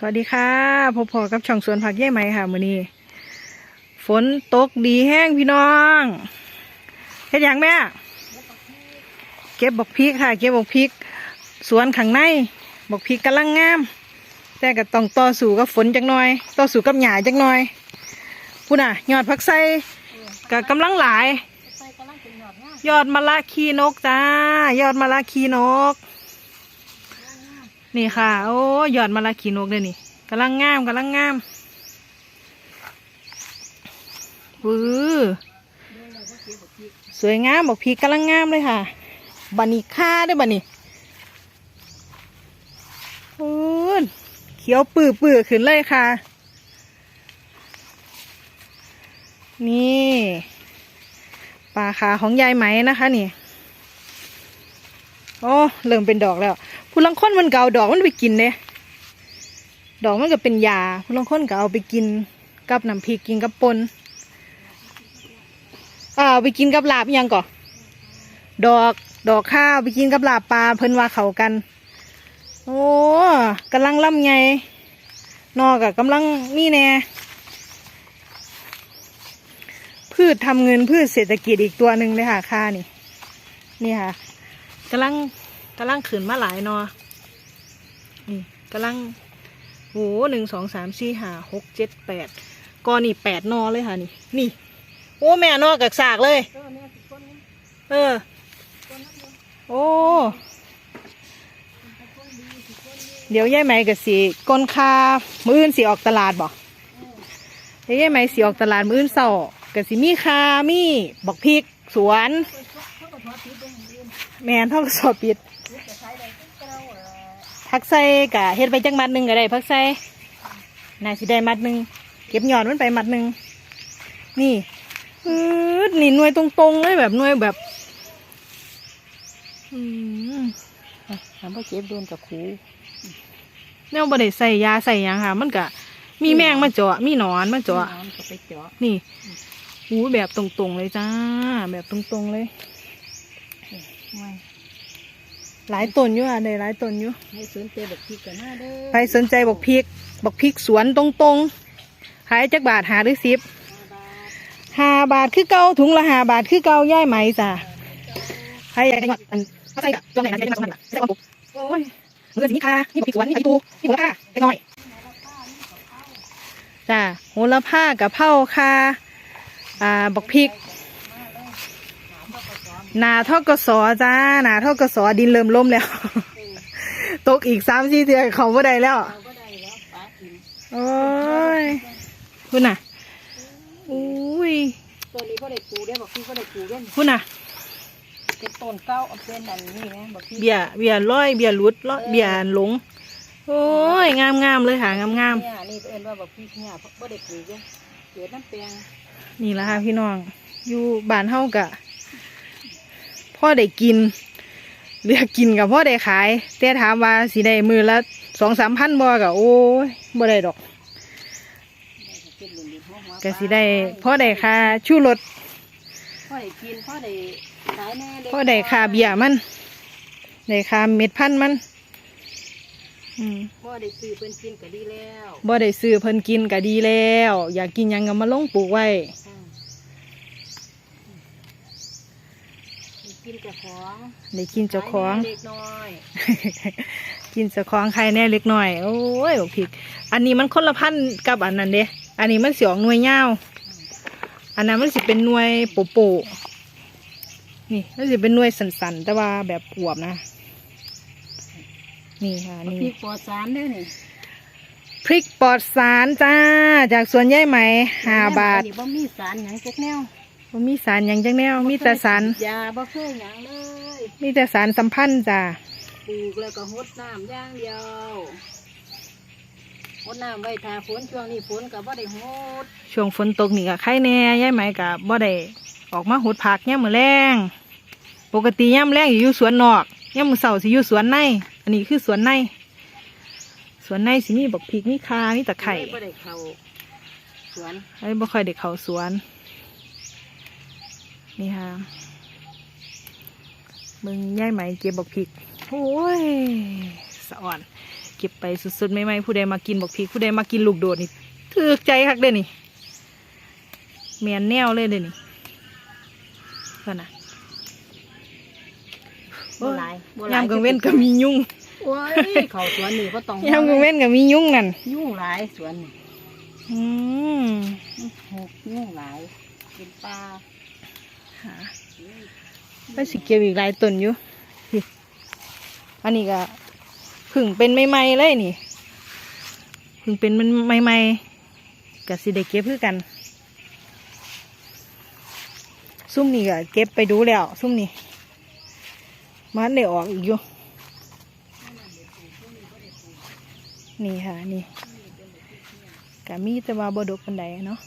สวัสดีค่ะพบพอกับช่องสวนผักเย่ไหมค่ะมื้อนี้ ฝนตกดีแห้งพี่น้องเฮ็ดหยังแม่ เก็บบกพริกค่ะ เก็บบกพริก สวนข้างในบกพริกกำลังงาม แต่ก็ต้องต่อสู้กับฝนจักหน่อย ต่อสู้กับหญ้าจักหน่อยพูน่ะ ยอดผักไส้ก็กำลังหลาย ยอดมะละขีนกจ้า ยอดมะละขีนก นี่ค่ะ โอ้ยอดมะละขีนกเลยนี่กำลังงามกำลังงามวือสวยงามบอกพีกำลังงามเลยค่ะบันนี้ค่าด้วยบันนี้อืนเขียวปื้อปื้อขึ้นเลยค่ะ นี่ปลาขาของยายไหมนะคะนี่ โอ้เริ่มเป็นดอกแล้วผู้ลังค้นมันเก่าดอกมันไปกินเนี่ยดอกมันก็เป็นยาผู้ลังค้นก็เอาไปกินกับน้ำพริกกินกับปนอ่าไปกินกับลาบยังก่อดอกดอกข้าวไปกินกับลาบปลาเพิ่นว่าเขากัน โอ้กำลังล่ำไงนอกกับกำลังนี่แน่พืชทำเงินพืชเศรษฐกิจอีกตัวหนึ่งเลยค่ะค่านี่ นี่ค่ะ กำลังกำลังขืนมาหลายเนอนี่กำลังโหหนึ่งสองสามสี่ห้าหกเจ็ดแปดกอนี่แปดนอเลยค่ะนี่ นี่ โอ้แม่นอกับสากเลย เออ โอ้เดี๋ยวยายไหมกับสีก้นคามืออื่นสีออกตลาดบ่เดี๋ยวยายไหมสีออกตลาดมืออื่นเสาร์กับสีมีคามีบักพริก สวน แมนเท่ากับสอบปิดพักใส่กะเฮ็ดไปจังมัดหนึ่งก็ได้พักใส่น่าสิได้มัดหนึ่งเก็บหยอดมันไปมัดหนึ่งนี่อืดนี่หน่วยตรงๆเลยแบบหน่วยแบบ อืมทำให้เจ็บโดนกับคูแนวบ่ได้ใส่ยาใส่หยังค่ะ มันก็มีแมงมาเจาะมีหนอนมาเจาะน้ำก็ไปเจาะนี่หูแบบตรงๆเลยจ้า แบบตรงๆเลยไว้ หลายต้นอยู่อะได้หลายต้นอยู่ให้สนใจแบบพริกกันหน้าเด้อใครสนใจบอกพริกบอกพริกสวนตรงๆขายจักบาทหาหรือสิบห้าบาทคือเก่าถุงละห้าบาทคือเก่าย่ายไหมจ้ะใครอยากได้อันเขาใส่ตัวไหนนะจะได้มาสมัครใส่ความปุ๊บโอ้ยเงินสิมีค่านี่บอกพริกสวนนี่ไอ้ตูนี่หัวค่าไปหน่อยจ้ะโหระพากับเผาค่าอ่าบอกพริกห นาเท่ากสอจ้าหนาเท่ากสอดินเริ่มล่มแล้ว ตกอีกสามสี่เดือนเขาบ่ได้แล้ว เราก็ได้แล้วปลากินโอ้ยคุณน่ะอุ้ยตัวนี้ก็ได้ปูได้บอกพี่ก็ได้ปูได้คุณน่ะ เป็นต้นเก้าเอาเป็นอันนี้นะบอกพี่เบียร์เบียร์ร้อยเบียร์หลุดร้อยเบียร์หลง โอ้ยงามงามๆเลยค่ะงามงามเนี่ยนี่เอิ้นว่าบอกพี่เนี่ยก็ได้ปูเยอะเกิดน้ำแปลงๆนี่ละค่ะพี่น้อง อยู่บ้านเฮากะ พ่อได้กินเหลือกินกับพ่อได้ขาย แต่ถามว่าสิได้มือละสองสามพันบ่กะโอ้ยบ่ได้ดอกเป็นเหลืองๆหัวหัวก็สิได้พ่อได้ค่าชูรสพ่อได้กินพ่อได้ขายแน่เล็กพ่อได้ค่าเบียร์มันได้ค่าเม็ดพันธุ์มันอืมพ่อได้ซื้อเพิ่นกินก็ดีแล้วบ่ได้ซื้อเพิ่นกินก็ดีแล้ว อยากกินหยังก็มาลงปลูกไว้ อืมได้ กินกับของได้กินเจ้าของขายแน่เล็กน้อย กินเจ้าของใครแน่เล็กน้อย โอ้ยบอกผิด อันนี้มันคนละพันธุ์กับอันนั้นเด้อันนี้มันสิออกหน่วยยาวอันนั้นมันสิเป็นหน่วยโปโปะนี่มันสิเป็นหน่วยสันๆแต่ว่าแบบอวบนะ นี่ค่ะพรินี่กปลอดสารเด้อนี่พริกปลอดสารจ้า จากสวนยายไหมห้าบาทอันนี้บ่มีสารหยังจักแนว บ่มีสารหยังจังแนว มีแต่สาร ยาบ่เคยหยังเลยมีแต่สารสัมพันธ์จ้าปลูกแล้วก็หดน้ำอย่างเดียวหดน้ำไว้ทาฝนช่วงนี้ฝนก็บ่ได้หดช่วงฝนตกนี่ก็ไข่แน่ยายไหมกับบ่ได้ออกมาหุดผักย่ามมือแรงปกติย่ามแรงอยู่สวนนอกย่ามมือเสาสิอยู่สวนใน อันนี้คือสวนใน สวนในสิมีบักพริกมีคามีตะไคร่เลยบ่ได้เข้าสวนไอ้บ่ค่อยได้เข้าสวน นี่ค่ะมึงยายไหมเก็บบักพริกโอ้ยสะอ่อน เก็บไปสุดๆไม่ไม่ผู้ใดมากินบอกพริกผู้ใดมากินลูกโดดนี่ถือใจคักเด้อนี่แมนแนวเลยเด้อนี่ก็นะบ่หลายบ่หลยามกลางเว้นก็มียุ่งโอ้ยเขาสวนนี่ก็ต้องยามกลางเว้นก็มียุ่งนั่นยุ่งหลายสวนนี่อืมหกยุ่งหลายเป็นปลาหา ไปสิเก็บอีกหลายต้นอยู่นี่อันนี้ก็เพึ่งเป็นใหม่ๆเลยนี่พึ่งเป็นมันใหม่ๆกับสิได้เก็บคือกัน ซุ่มนี่ก็เก็บไปดูแล้ว ซุ่มนี่มันได้ออกอีกอยู่นี่ค่ะนี่กะมีแต่ว่าบดกปันใดเนาะ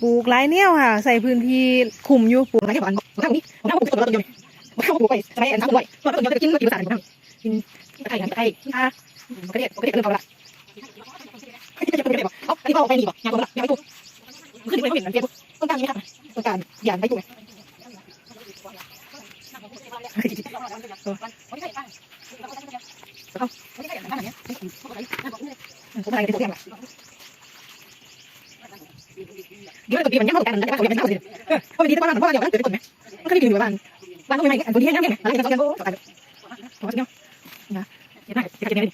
ปลูกหลายแนวค่ะ ใส่พื้นที่คุมอยู่ปลูกหลายอย่างผมทำนี้ผมทำผมปลูกต้นเดียวผมทำปลูกไปใช้อันทำด้วยต้นเดียวจะกินกินภาษาผมทำกินกินไก่ไก่กินอะกระเดียดกระเดียดเริ่มเอาละเขาอันนี้เขาไปนี่บอกยางตัวละยางไปตู้ขึ้นไปเขาเห็นมันเปียกต้นกลางนี้ไหมครับต้นกลางยางไปตู้ไหมผมอะไรไปตู้ยังไงเดี๋ยวตัวปีมันยั งไม่ตกกันนะเขาเป็นเขาเป็นเขาเป็นดีแต่ว่าเพราะว่าเดี๋ยวมันเกิดคนไหมมันก็ได้อยู่ในบ้านบ้านต้องไม่ไม่อันตัวนี้ยังไงอะไรกันตัวกันโอ้โหเนี่ยนะเดี๋ยวนะเดี๋ยว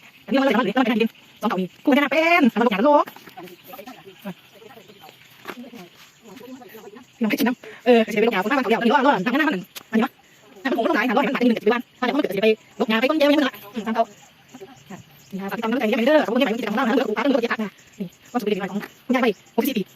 จ